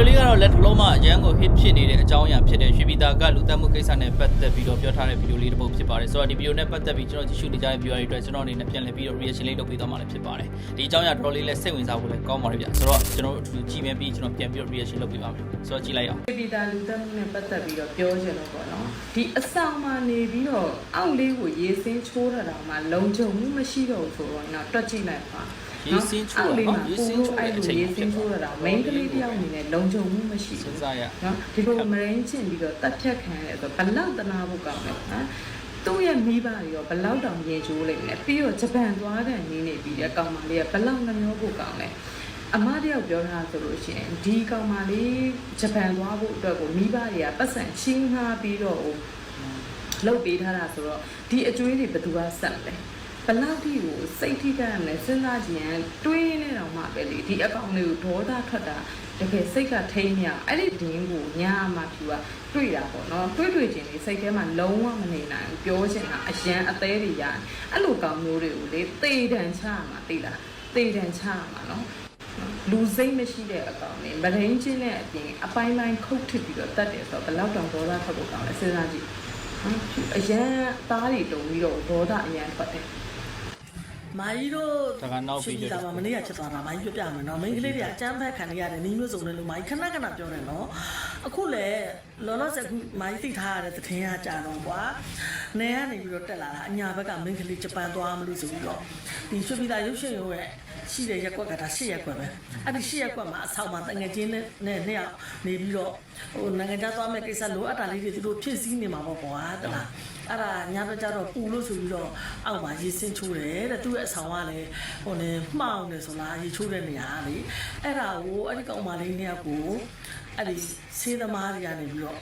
ဒီယိုလေးကတော့လက်တလုံးမှာအရန်ကို hit ဖြစ်နေတဲ့အကြောင်းအရာဖြစ်တဲ့ရွှေပြည်သားကလူတက်မှုကိစ္စနဲ့ပတ်သက်ပြီးတော့ပြောထားတဲ့ဗီဒီယိုလေးတစ်ပုဒ်ဖြစ်ပါတယ်ဆိုတော့ဒီဗီဒီယိုနဲ့ပတ်သက်ပြီးကျွန်တော်ကြည့်ရှုနေကြတဲ့ viewer တွေအတွက်ကျွန်တော်အနေနဲ့ပြန်လည်ပြီးတော့ reaction လေးလုပ်ပေးသွားမှာလည်းဖြစ်ပါတယ်ဒီအကြောင်းအရာတော်တော်လေးလည်းစိတ်ဝင်စားဖို့လည်းကောင်းပါတယ်ဗျဆိုတော့ကျွန်တော်တို့အတူတူကြည့်မယ်ပြီးကျွန်တော်ပြန်ပြီးတော့ reaction လုပ်ပေးပါမယ်ဆိုတော့ကြည့်လိုက်အောင်ပြည်သားလူသက်မှုနဲ့ပတ်သက်ပြီးတော့ပြောချင်တော့ပေါ့နော်ဒီအဆောင်မှာနေပြီးတော့အောက်လေးကိုရေစင်းချိုးရတာမှလုံခြုံမှုမရှိတော့ဘူးဆိုတော့နော်တွက်ကြည့်လိုက်ပါ ရေစင်းချိုးတာနော်ရေစင်းချိုးတဲ့အချိန်ရေစင်းချိုးရတာ main ကလေးတယောက်အနေနဲ့လုံခြုံမှုမရှိစဉ်းဘူးစားရနော်ဒီလိုမရင်းချင်ပြီးတော့တက်ဖြတ်ခံရတယ်ဆိုတော့ဘလောက်တနာဖို့ကောင်းလဲနော်သူ့ရဲ့မိဘတွေရောဘလောက်တောင်ရေချိုးလိုက်လဲပြီးတော့ဂျပန်သွားတဲ့နေနေပြီးတဲ့ကောင်မလေးကဘလောက်နှမျောဖို့ကောင်းလဲအမတယောက်ပြောထားဆိုလို့ရှိရင်ဒီကောင်မလေးဂျပန်သွားဖို့အတွက်ကိုမိဘတွေကပတ်စံချင်းငှားပြီးတော့ဟိုလုတ်ပေးထားတာဆိုတော့ဒီအကျွေးတွေဘယ်သူကဆက်လဲဘ လောက်ထိကိုစိတ်ထိခိုက်ရမလဲစဉ်းစားကြည့်ရင်တွေးနေတော့မှပဲလေဒီအကောင်လေးကိုဒေါသထွက်တာတကယ်စိတ်ကထိမ့်မြအဲ့ဒီဒင်းကိုညာမှဖြူကတွေးတာပေါ့နော်တွေးတွေးခြင်းလေးစိတ်ထဲမှာလုံးဝမနေနိုင်ဘူးပြောချင်တာအရန်အသေးတွေရတယ်အဲ့လိုကောင်မျိုးတွေကိုလေတေတန်ချရမှာသိလားတေတန်ချရမှာနော်လူစိတ်မရှိတဲ့အကောင်နဲ့မရင်းချင်းတဲ့အပြင်အပိုင်းပိုင်းခုတ်ထစ်ပြီးတော့တတ်တယ်ဆိုတော့ဘယ်လောက်တောင်ဒေါသထွက်ဖို့ကောင်းလဲစဉ်းစားကြည့်ဟမ်အရန်သားတွေတုံပြီးတော့ဒေါသအရန်ထွက်တယ် မာကြီးတို့ဒါကနောက်ပြီးရှတော့တာပါမနေ့ကချက်သွားတာမာကြီးပြောပြမယ်နော်မိန်းကလေးတွေကအကျမ်းဖက်ခံရရတယ်နီးမျိုးစုံတယ်လို့မာကြီးခဏခဏပြောတယ်နော်အခုလေလောလောဆယ်ခုမာကြီးသိထားရတဲ့သတင်းကကြာတော့ကွာနေကနေပြီးတော့တက်လာတာအညာဘက်ကမိန်းကလေးဂျပန်သွားမလို့ဆိုပြီးတော့ဒီရွှေပြည်သာရုပ်ရှင်ရုံရဲ့ရှိတဲ့ရက်ကွက်ကဒါရှစ်ရက်ကွက်ပဲအဲ့ဒီရှစ်ရက်ကွက်မှာအဆောင်မှာတငယ်ချင်းနဲ့နဲ့နှစ်ယောက်နေပြီးတော့ဟိုနိုင်ငံခြားသွားမဲ့ကိစ္စလိုအပ်တာလေးတွေသူတို့ဖြည့်ဆည်းနေမှာပေါ့ကွာတလားအဲ့ဒါညဘက်ကျတော့ပူလို့ဆိုပြီးတော့အောက်မှာရေစင်းချိုးတယ်တဲ့သူ့ရဲ့အဆောင်ကလည်းဟိုနေမှောင်နေဆိုလားရေချိုးတဲ့နေရာကလေအဲ့ဒါကိုအဲ့ဒီကောင်မလေးနှစ်ယောက်ကိုအဲ့ဒီဆေးသမားတွေကနေပြီးတော့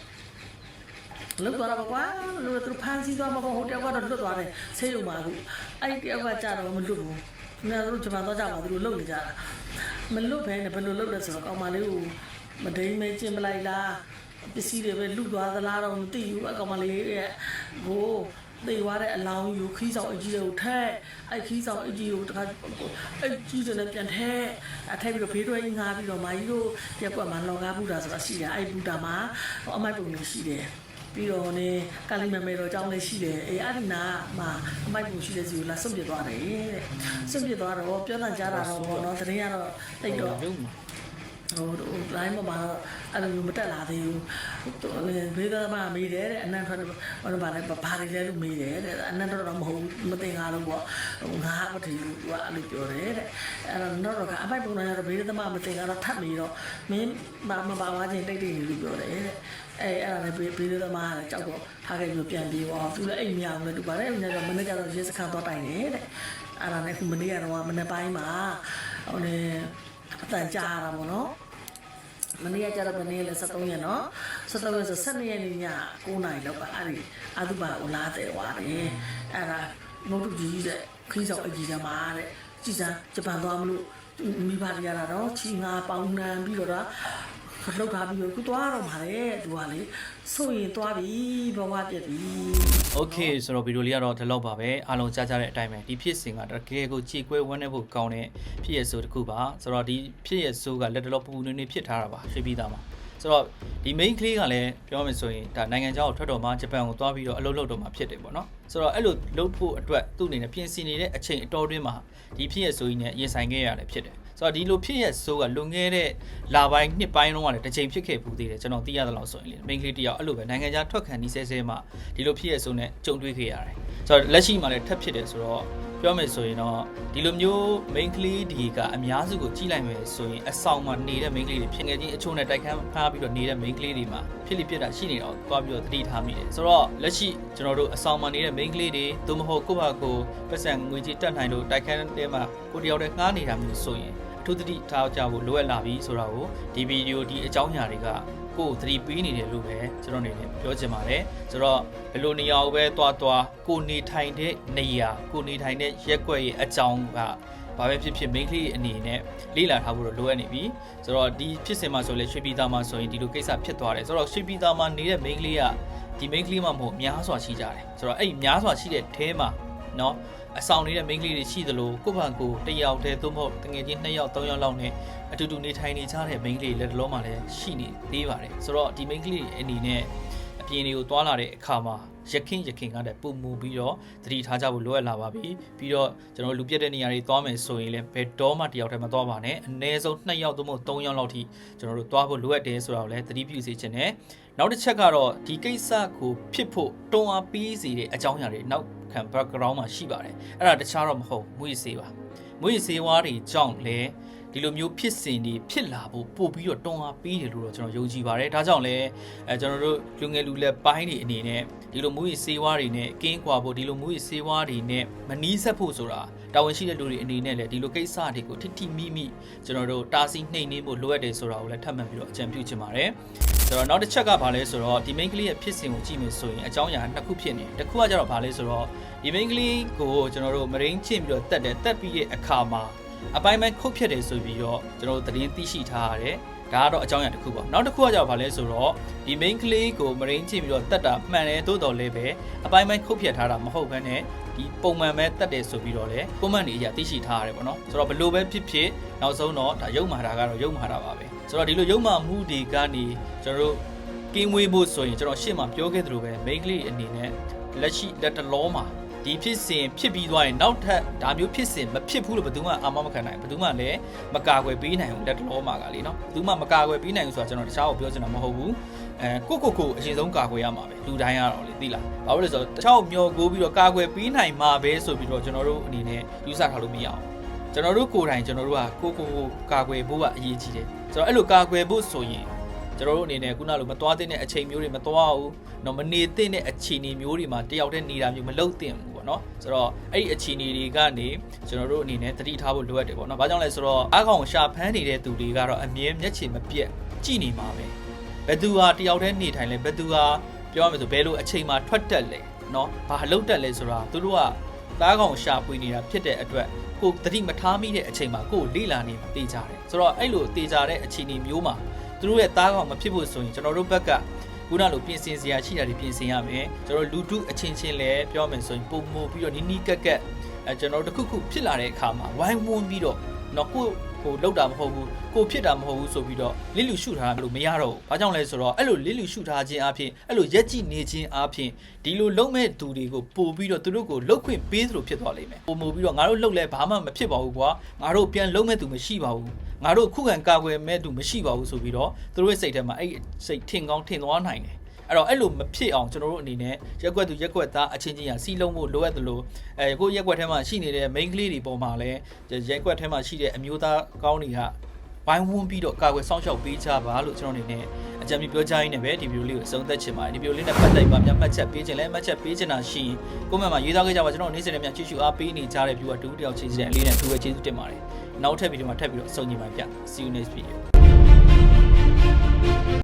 လုတ်သွားတာပေါ့ကွာလို့သူဖမ်းဆီးသွားမှာပေါ့ဟိုတယောက်ကတော့လွတ်သွားတယ်ဆေးရုံမှာအခုအဲ့ဒီတယောက်ကကြတော့မလွတ်ဘူး ခင်ဗျားတို့ဂျပန်သွားကြပါသူတို့လုတ်နေကြတာမလွတ်ဘဲနဲ့ဘယ်လိုလုတ်လဲဆိုတော့ကောင်မလေးကိုမဒိမ့်မဲကျင်ပလိုက်လားပစ္စည်းတွေပဲလူသွားသလားတော့မသိဘူးအကောင်မလေးရဲ့ကိုသိသွားတဲ့အလောင်းယူခီးဆောင်အကြီးတွေကိုထက်အဲ့ခီးဆောင်အကြီးကိုတခါအဲ့ကြီးတွေနဲ့ပြန်ထက်အထက်ပြီးတော့ဘေးတွဲကြီးငါပြီးတော့မာကြီးတို့ရက်ကွက်မှာလောင်ကားဘူးတာဆိုတာရှိတယ်အဲ့ဘူးတာမှာအမိုက်ပုံတွေရှိတယ် ပြီးတော့နေကာလီမမေတော်အကြောင်းလေးရှိတယ်အေးအဲ့ဒီနာမှာအမိုက်ပုံရှိတဲ့စီကိုလာစွန့်ပစ်သွားတယ်တဲ့စွန့်ပစ်သွားတော့ပြောတာကြားတာတော့ဘောနော်သတင်းကတော့တိတ်တော့ရုံမှာဟိုဟို line မှာမှာအဲ့လိုမတက်လာသေးဘူးဘေးသားမမေးတယ်တဲ့အနန္တထွက်ဟိုဘာလဲဘာတွေလဲလို့မေးတယ်တဲ့အနန္တတော့မဟုတ်မသိငါတော့ပေါ့ဟိုငါမထီလို့သူကအဲ့လိုပြောတယ်တဲ့အဲ့တော့တော့ကအပိုက်ပုံနိုင်တော့ဘေးသားမမသိငါတော့ထပ်မေးတော့မင်းမမပါဝါချင်းတိတ်တိတ်နေလို့ပြောတယ်တဲ့ အဲအဲ့ဒါလည်းဘေးဘေးသားမကကြောက်တော့ဟာခဲ့ပြီးပြန်ပြေးသွားသူလည်းအိမ်မရဘူးလေသူပါတယ်မနေ့ကမနေ့ကတော့ရဲစခန်းတော့တိုင်တယ်တဲ့အဲ့ဒါလည်းခုမနေ့ကတော့မနေ့ပိုင်းမှာဟိုနေအတန်ကြားရတာပေါ့နော်မနေ့ကကျတော့မနေ့လဲ73ရက်နော်73ရက်ဆို12ရက်နေ့ည9နာရီလောက်ကအဲ့ဒီအတုပါကိုလာတယ်ွာတယ်အဲ့ဒါနို့တူကြီးတဲ့ခီးဆောင်အကြီးကမှာတဲ့ကြည်စမ်းဂျပန်သွားမလို့မိဘတွေရတာတော့ချီငါပေါင်းနှံပြီးတော့ လောက်ထားပြီးတော့ခုသွားတော့မှာလေသူကလေဆိုရင်သွားပြီဘဝပြက်ပြီ Okay ဆိုတော့ဗီဒီယိုလေးကတော့ဒီလောက်ပါပဲအားလုံးကြားကြတဲ့အတိုင်းပဲဒီဖြစ်စဉ်ကတကယ်ကိုကြေကွဲဝမ်းနည်းဖို့ကောင်းတဲ့ဖြစ်ရဆိုတစ်ခုပါဆိုတော့ဒီဖြစ်ရဆိုကလက်တော်ပူပူနွေ့နွေ့ဖြစ်ထားတာပါရွှေပြည်သားမှာဆိုတော့ဒီ main ကလေးကလည်းပြောမယ်ဆိုရင်ဒါနိုင်ငံခြားကိုထွက်တော်မှာဂျပန်ကိုသွားပြီးတော့အလုပ်လုပ်တော့မှာဖြစ်တယ်ပေါ့နော်ဆိုတော့အဲ့လိုလုပ်ဖို့အတွက်သူ့အနေနဲ့ပြင်ဆင်နေတဲ့အချိန်အတော်တွင်းမှာဒီဖြစ်ရဆိုရင်လည်းရင်ဆိုင်ခဲ့ရတယ်ဖြစ်တယ် ဆိုတော့ဒီလိုဖြစ်ရဆိုးကလွန်ခဲ့တဲ့လာပိုင်းနှစ်ပိုင်းလုံးကလည်းတစ်ချိန်ဖြစ်ခဲ့ဘူးသေးတယ်ကျွန်တော်သိရသလောက်ဆိုရင်လေ main ကလေးတယောက်အဲ့လိုပဲနိုင်ငံခြားထွက်ခံဒီဆဲဆဲမှာဒီလိုဖြစ်ရဆိုးနဲ့ကြုံတွေ့ခဲ့ရတယ်ဆိုတော့လက်ရှိမှာလည်းထပ်ဖြစ်တယ်ဆိုတော့ ပြောမယ်ဆိုရင်တော့ဒီလိုမျိုး main ကလေးဒီကအများစုကိုကြည့်လိုက်မယ်ဆိုရင်အဆောင်မှာနေတဲ့ main ကလေးတွေဖြစ်ငယ်ချင်းအချို့နဲ့တိုက်ခန်းဖားပြီးတော့နေတဲ့ main ကလေးတွေမှာဖြစ်လိဖြစ်တာရှိနေတော့သွားပြီးတော့သတိထားမိတယ်ဆိုတော့လက်ရှိကျွန်တော်တို့အဆောင်မှာနေတဲ့ main ကလေးတွေသို့မဟုတ်ကိုယ့်ဘာကိုပတ်စံငွေကြီးတက်နိုင်လို့တိုက်ခန်းထဲမှာကိုတယောက်တည်းငှားနေတာမျိုးဆိုရင်အ ထူးသတိထားကြဖို့လိုအပ်လာပြီဆိုတာကိုဒီဗီဒီယိုဒီအကြောင်းအရာတွေကကိုယ်သတိပေးနေတယ်လို့ပဲကျွန်တော်အနေနဲ့ပြောချင်ပါတယ်ဆိုတော့ဘယ်လိုနေရာကိုပဲတွားတွားကိုနေထိုင်တဲ့နေရာကိုနေထိုင်တဲ့ရက်ွက်ရဲ့အကြောင်းကဘာပဲဖြစ်ဖြစ် main ကလေးအနေနဲ့လေ့လာထားဖို့တော့လိုအပ်နေပြီဆိုတော့ဒီဖြစ်စဉ်မှာဆိုလဲရွှေပြည်သားမှာဆိုရင်ဒီလိုကိစ္စဖြစ်သွားတယ်ဆိုတော့ရွှေပြည်သားမှာနေတဲ့ main ကလေးကဒီ main ကလေးမှမဟုတ်များစွာရှိကြတယ်ဆိုတော့အဲ့ဒီများစွာရှိတဲ့အဲမှာเนาะ အဆောင်နေတဲ့မိန်းကလေးတွေရှိသလိုကိုယ့်ဘာကိုတစ်ယောက်တည်းသို့မဟုတ်တငယ်ချင်း2ယောက်3ယောက်လောက်နဲ့အတူတူနေထိုင်နေကြတဲ့မိန်းကလေးလက်တလုံးမှာလည်းရှိနေသေးပါတယ်ဆိုတော့ဒီမိန်းကလေးအနေနဲ့အပြင်တွေကိုတွာလာတဲ့အခါမှာရခင်ရခင်ကတည်းပုံမူပြီးတော့သတိထားကြဖို့လိုအပ်လာပါပြီပြီးတော့ကျွန်တော်လူပြတ်တဲ့နေရာတွေတွားမယ်ဆိုရင်လည်းဘယ်တော့မှတယောက်တည်းမတွားပါနဲ့အနည်းဆုံး2ယောက်သို့မဟုတ်3ယောက်လောက်ထိကျွန်တော်တို့တွားဖို့လိုအပ်တယ်ဆိုတာကိုလည်းသတိပြုစေချင်တယ်နောက်တစ်ချက်ကတော့ဒီကိစ္စကိုဖြစ်ဖို့တွန်းအားပေးစေတဲ့အကြောင်းအရာတွေနောက် ခံ background မှာရှိပါတယ်အဲ့ဒါတခြားတော့မဟုတ်မွေးစေးပါမွေးစေးဝါးတွေကြောင့်လည်း ဒီလိုမျိုးဖြစ်စဉ်တွေဖြစ်လာဖို့ပို့ပြီးတော့တွန်းအားပေးတယ်လို့တော့ကျွန်တော်ယုံကြည်ပါတယ်ဒါကြောင့်လည်းအဲကျွန်တော်တို့လူငယ်လူလက်ပိုင်းတွေအနေနဲ့ဒီလိုမွေးစေးဝါးတွေနဲ့ကင်းကွာဖို့ဒီလိုမွေးစေးဝါးတွေနဲ့မနီးဆက်ဖို့ဆိုတာတာဝန်ရှိတဲ့လူတွေအနေနဲ့လည်းဒီလိုကိစ္စတွေကိုထိထိမိမိကျွန်တော်တို့တားဆီးနှိမ်နှင်းဖို့လိုအပ်တယ်ဆိုတာကိုလည်းထပ်မံပြီးတော့အကြံပြုချင်ပါတယ်ဆိုတော့နောက်တစ်ချက်ကဘာလဲဆိုတော့ဒီ main ကလေးရဲ့ဖြစ်စဉ်ကိုကြည့်မယ်ဆိုရင်အကြောင်းအရာနှစ်ခုဖြစ်နေတယ်တစ်ခုကကျတော့ဘာလဲဆိုတော့ဒီ main ကလေးကိုကျွန်တော်တို့မရင်းချင်းပြီးတော့တက်တယ်တက်ပြီးတဲ့အခါမှာ အပိုင်းပိုင်းခုတ်ဖြတ်တယ်ဆိုပြီးတော့ကျွန်တော်တို့သတင်းသိရှိထားရတယ်ဒါကတော့အကြောင်းအရာတစ်ခုပေါ့နောက်တစ်ခုကကျတော့ဘာလဲဆိုတော့ဒီ main ကလေးကိုမရင်းချင်းပြီးတော့တက်တာမှန်တယ်သို့တော်လည်းပဲအပိုင်းပိုင်းခုတ်ဖြတ်ထားတာမဟုတ်ဘဲနဲ့ဒီပုံမှန်ပဲတက်တယ်ဆိုပြီးတော့လေကွန်မန့်တွေအရာသိရှိထားရတယ်ပေါ့နော်ဆိုတော့ဘလို့ပဲဖြစ်ဖြစ်နောက်ဆုံးတော့ဒါရုပ်မာတာကတော့ရုပ်မာတာပါပဲဆိုတော့ဒီလိုရုပ်မာမှုတွေကနေကျွန်တော်တို့ကင်းဝေးဖို့ဆိုရင်ကျွန်တော်ရှေ့မှာပြောခဲ့သလိုပဲမိန်းကလေးအနေနဲ့လက်ရှိလက်တလောမှာ ဒီဖြစ်စဉ်ဖြစ်ပြီးသွားရင်နောက်ထပ်ဒါမျိုးဖြစ်စဉ်မဖြစ်ဘူးလို့ဘယ်သူမှအာမမခံနိုင်ဘူးဘယ်သူမှလည်းမကာကွယ်ပေးနိုင်ဘူးလက်တလောမှာကလေနော်ဘယ်သူမှမကာကွယ်ပေးနိုင်ဘူးဆိုတာကျွန်တော်တခြားကိုပြောချင်တာမဟုတ်ဘူးအဲကိုကိုကိုအရင်ဆုံးကာကွယ်ရမှာပဲလူတိုင်းကတော့လေသိလားဘာလို့လဲဆိုတော့တခြားကိုမျောကိုပြီးတော့ကာကွယ်ပေးနိုင်မှာပဲဆိုပြီးတော့ကျွန်တော်တို့အနေနဲ့ယူဆထားလို့မရအောင်ကျွန်တော်တို့ကိုယ်တိုင်ကျွန်တော်တို့ကကိုကိုကိုကာကွယ်ဖို့ကအရေးကြီးတယ်ဆိုတော့အဲ့လိုကာကွယ်ဖို့ဆိုရင် ကျွန်တော်တို့အနေနဲ့ခုနလိုမသွားတဲ့အချိန်မျိုးတွေမသွားဘူးเนาะမနေသင့်တဲ့အခြေအနေမျိုးတွေမှာတယောက်တည်းနေတာမျိုးမလုပ်သင့်ဘူးပေါ့เนาะဆိုတော့အဲ့ဒီအခြေအနေတွေကနေကျွန်တော်တို့အနေနဲ့သတိထားဖို့လိုအပ်တယ်ပေါ့เนาะဘာကြောင့်လဲဆိုတော့အားကောင်ရှာဖမ်းနေတဲ့သူတွေကတော့အမြဲမျက်ခြေမပြတ်ကြည်နေမှာပဲဘယ်သူဟာတယောက်တည်းနေထိုင်လဲဘယ်သူဟာပြောရမယ်ဆိုဘယ်လိုအချိန်မှာထွက်တက်လဲเนาะဘာလုပ်တက်လဲဆိုတာသူတို့ကသားကောင်ရှာပွေနေတာဖြစ်တဲ့အတွက်ကိုယ်သတိမထားမိတဲ့အချိန်မှာကိုယ်လေ့လာနေမှာတေးကြတယ်ဆိုတော့အဲ့လိုတေးကြတဲ့အခြေအနေမျိုးမှာ သူတို့ရဲ့သားကောင်မဖြစ်ဖို့ဆိုရင်ကျွန်တော်တို့ဘက်ကခုနလိုပြင်ဆင်စရာရှိတာတွေပြင်ဆင်ရမယ်ကျွန်တော်လူတုအချင်းချင်းလည်းပြောမယ်ဆိုရင်ပုံမပြီးတော့နီးနီးကက်ကက်အဲကျွန်တော်တို့တစ်ခုခုဖြစ်လာတဲ့အခါမှာဝိုင်းဝန်းပြီးတော့တော့ကိုဟိုလောက်တာမဟုတ်ဘူးကိုဖြစ်တာမဟုတ်ဘူးဆိုပြီးတော့လစ်လူရှုထားလို့မရတော့ဘူး။ဘာကြောင့်လဲဆိုတော့အဲ့လိုလစ်လူရှုထားခြင်းအပြင်အဲ့လိုရက်ကြည့်နေခြင်းအပြင်ဒီလိုလုံးမဲ့သူတွေကိုပို့ပြီးတော့သူတို့ကိုလှုပ်ခွင့်ပေးသလိုဖြစ်သွားလိမ့်မယ်။ပုံမပြီးတော့ငါတို့လှုပ်လဲဘာမှမဖြစ်ပါဘူးကွာ။ငါတို့ပြန်လုံးမဲ့သူမရှိပါဘူး။ ငါတို့ခုခံကာကွယ်မဲ့သူမရှိပါဘူးဆိုပြီးတော့သူတို့ရဲ့စိတ်ထဲမှာအဲ့စိတ်ထင်ကောင်းထင်သွားနိုင်တယ်။အဲ့တော့အဲ့လိုမဖြစ်အောင်ကျွန်တော်တို့အနေနဲ့ရက်ွက်သူရက်ွက်သားအချင်းချင်းရစီလုံးဖို့လိုအပ်တယ်လို့အဲကိုရက်ွက်ထဲမှာရှိနေတဲ့ main ကလေးတွေပေါ်မှာလည်းရက်ွက်ထဲမှာရှိတဲ့အမျိုးသားကောင်းတွေကဝိုင်းဝန်းပြီးတော့ကာကွယ်စောင့်ရှောက်ပေးကြပါလို့ကျွန်တော်အနေနဲ့အကြံပြုပြောကြားရင်းနဲ့ပဲဒီဗီဒီယိုလေးကိုအဆုံးသတ်ချင်ပါတယ်ဒီဗီဒီယိုလေးနဲ့ပတ်သက်ပြီးမှမျက်မှတ်ချက်ပေးခြင်းလဲမှတ်ချက်ပေးချင်တာရှိရင်ကိုမန့်မှာရေးသားခဲ့ကြပါကျွန်တော်နေ့စဉ်နဲ့များချစ်ချူအားပေးနေကြတဲ့ viewer တူတယောက်ချင်းစီတဲ့အလေးနဲ့အထူးပဲကျေးဇူးတင်ပါတယ် နောက်ထပ်ဗီဒီယိုမှာထပ်ပြီးတော့အဆုံးညီမှာပြ see you next video